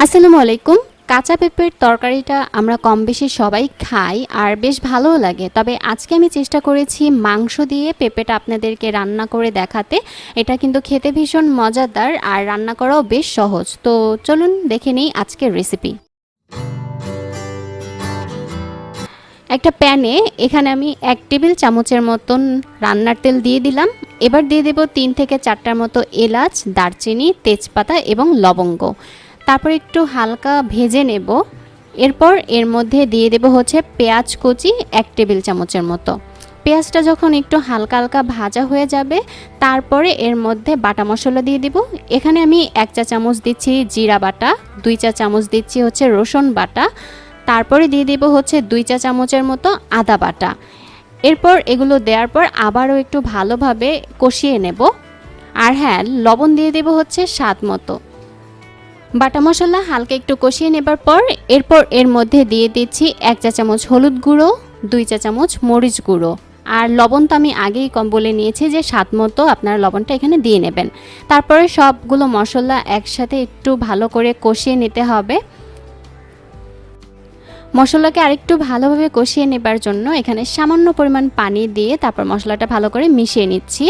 আসসালামু আলাইকুম। কাঁচা পেঁপের তরকারিটা আমরা কম বেশি সবাই খাই আর বেশ ভালোও লাগে। তবে আজকে আমি চেষ্টা করেছি মাংস দিয়ে পেঁপেটা আপনাদেরকে রান্না করে দেখাতে। এটা কিন্তু খেতে ভীষণ মজাদার আর রান্না করাও বেশ সহজ। তো চলুন দেখে নিই আজকের রেসিপি একটা প্যানে এখানে আমি এক টেবিল চামচের মতন রান্নার তেল দিয়ে দিলাম। এবার দিয়ে দেব তিন থেকে চারটার মতো এলাচ, দারচিনি, তেজপাতা এবং লবঙ্গ। তারপর একটু হালকা ভেজে নেব। এরপর এর মধ্যে দিয়ে দেব হচ্ছে পেঁয়াজ কুচি এক টেবিল চামচের মতো। পেঁয়াজটা যখন একটু হালকা হালকা ভাজা হয়ে যাবে, তারপরে এর মধ্যে বাটা মশলা দিয়ে দিব। এখানে আমি এক চা চামচ দিচ্ছি জিরা বাটা, দুই চা চামচ দিচ্ছি হচ্ছে রসুন বাটা, তারপরে দিয়ে দেব হচ্ছে দুই চা চামচের মতো আদা বাটা। এরপর এগুলো দেওয়ার পর আবারও একটু ভালোভাবে কষিয়ে নেব। আর হ্যাঁ লবণ দিয়ে দেব হচ্ছে স্বাদ মতো। বাটা মশলা হালকা একটু কষিয়ে নেবার পর এরপর এর মধ্যে দিয়ে দিচ্ছি এক চা চামচ হলুদ গুঁড়ো, দুই চা চামচ মরিচ গুঁড়ো। আর লবণ তো আমি আগেই কম বলে নিয়েছি যে স্বাদ মতো আপনারা লবণটা এখানে দিয়ে নেবেন। তারপরে সবগুলো মশলা একসাথে একটু ভালো করে কষিয়ে নিতে হবে। মশলাকে আরেকটু ভালোভাবে কষিয়ে নেবার জন্য এখানে সামান্য পরিমাণ পানি দিয়ে তারপর মশলাটা ভালো করে মিশিয়ে নিচ্ছি।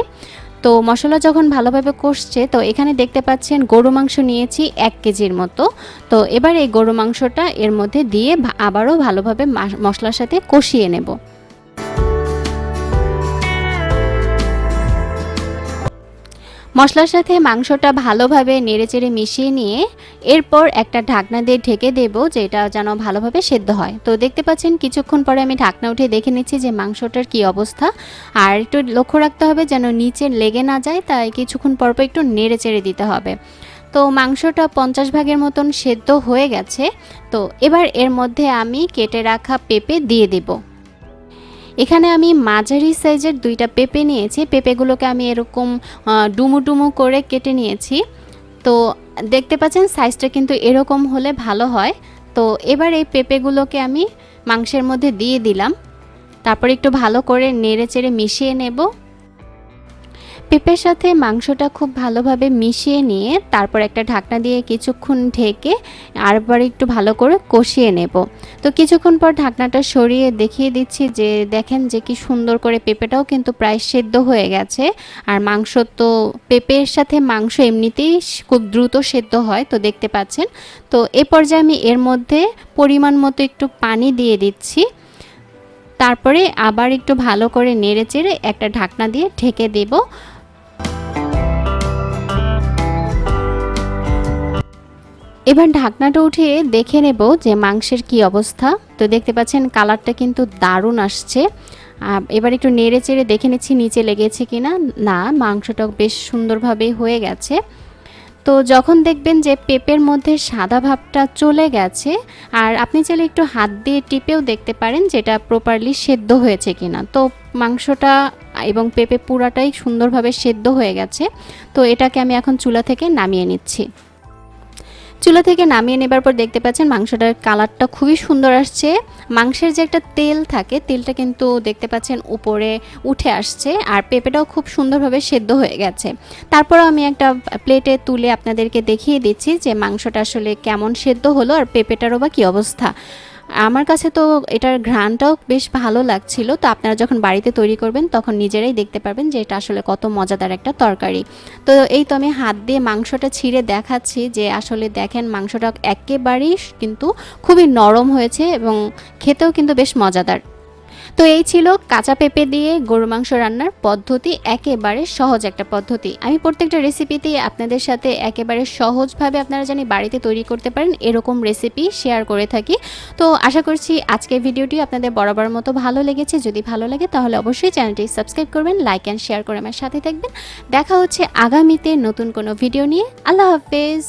তো মশলা যখন ভালোভাবে কষছে, তো এখানে দেখতে পাচ্ছেন গরু মাংস নিয়েছি এক কেজির মতো। তো এবার এই গরু মাংসটা এর মধ্যে দিয়ে আবারও ভালোভাবে মশলার সাথে কষিয়ে নেব। মশলার সাথে মাংসটা ভালোভাবে নেড়েচেড়ে মিশিয়ে নিয়ে এরপর একটা ঢাকনা দিয়ে ঢেকে দেব যেটা যেন ভালোভাবে সেদ্ধ হয়। তো দেখতে পাচ্ছেন কিছুক্ষণ পরে আমি ঢাকনা উঠে দেখে নিচ্ছি যে মাংসটার কি অবস্থা। আর একটু লক্ষ্য রাখতে হবে যেন নিচে লেগে না যায়, তাই কিছুক্ষণ পর পর একটু নেড়ে চেড়ে দিতে হবে। তো মাংসটা পঞ্চাশ ভাগের মতন সেদ্ধ হয়ে গেছে। তো এবার এর মধ্যে আমি কেটে রাখা পেঁপে দিয়ে দেবো। এখানে আমি মাঝারি সাইজের দুইটা পেঁপে নিয়েছি। পেঁপেগুলোকে আমি এরকম ডুমু ডুমু করে কেটে নিয়েছি। তো দেখতে পাচ্ছেন সাইজটা কিন্তু এরকম হলে ভালো হয়। তো এবার এই পেঁপেগুলোকে আমি মাংসের মধ্যে দিয়ে দিলাম। তারপর একটু ভালো করে নেড়ে চেড়ে মিশিয়ে নেব। পেঁপের সাথে মাংসটা খুব ভালোভাবে মিশিয়ে নিয়ে তারপর একটা ঢাকনা দিয়ে কিছুক্ষণ ঢেকে আরবার একটু ভালো করে কষিয়ে নেব। তো কিছুক্ষণ পর ঢাকনাটা সরিয়ে দেখিয়ে দিচ্ছি যে দেখেন যে কি সুন্দর করে পেঁপেটাও কিন্তু প্রায় সেদ্ধ হয়ে গেছে। আর মাংস তো পেঁপের সাথে মাংস এমনিতেই খুব দ্রুত সেদ্ধ হয়, তো দেখতে পাচ্ছেন। তো এ পর্যায়ে আমি এর মধ্যে পরিমাণ মতো একটু পানি দিয়ে দিচ্ছি। তারপরে আবার একটু ভালো করে নেড়ে চেড়ে একটা ঢাকনা দিয়ে ঢেকে দেব। এবার ঢাকনাটা উঠিয়ে দেখে নেব যে মাংসের কি অবস্থা। তো দেখতে পাচ্ছেন কালারটা কিন্তু দারুণ আসছে। এবার একটু নেড়ে চেড়ে দেখে নিচ্ছি নিচে লেগেছে কি না না মাংসটা বেশ সুন্দরভাবে হয়ে গেছে। তো যখন দেখবেন যে পেঁপের মধ্যে সাদা ভাবটা চলে গেছে, আর আপনি চাইলে একটু হাত দিয়ে টিপেও দেখতে পারেন যেটা প্রপারলি সেদ্ধ হয়েছে কিনা। তো মাংসটা এবং পেঁপে পুরাটাই সুন্দরভাবে সেদ্ধ হয়ে গেছে। তো এটাকে আমি এখন চুলা থেকে নামিয়ে নিচ্ছি। চুলা থেকে নামিয়ে নেবার পর দেখতে পাচ্ছেন মাংসটার কালারটা খুবই সুন্দর আসছে। মাংসের যে একটা তেল থাকে, তেলটা কিন্তু দেখতে পাচ্ছেন উপরে উঠে আসছে আর পেঁপেটাও খুব সুন্দরভাবে সেদ্ধ হয়ে গেছে। তারপর আমি একটা প্লেটে তুলে আপনাদেরকে দেখিয়ে দিচ্ছি যে মাংসটা আসলে কেমন সেদ্ধ হলো আর পেঁপেটারও বা কী অবস্থা। আমার কাছে তো এটার ঘ্রাণটাও বেশ ভালো লাগছিল। তো আপনারা যখন বাড়িতে তৈরি করবেন, তখন নিজেরাই দেখতে পারবেন যে এটা আসলে কত মজাদার একটা তরকারি। তো এই তো আমি হাত দিয়ে মাংসটা ছিঁড়ে দেখাচ্ছি যে আসলে দেখেন মাংসটা একেবারেই কিন্তু খুবই নরম হয়েছে এবং খেতেও কিন্তু বেশ মজাদার। তো এই ছিল কাঁচা পেঁপে দিয়ে গরু মাংস রান্নার পদ্ধতি, একেবারে সহজ একটা পদ্ধতি। আমি প্রত্যেকটা রেসিপিতেই আপনাদের সাথে একেবারে সহজভাবে আপনারা জানি বাড়িতে তৈরি করতে পারেন, এরকম রেসিপি শেয়ার করে থাকি। তো আশা করছি আজকের ভিডিওটি আপনাদের বরাবর মতো ভালো লেগেছে। যদি ভালো লাগে তাহলে অবশ্যই চ্যানেলটি সাবস্ক্রাইব করবেন লাইক অ্যান্ড শেয়ার করে আমার সাথে থাকবেন। দেখা হচ্ছে আগামীতে নতুন কোনো ভিডিও নিয়ে। আল্লাহ হাফেজ।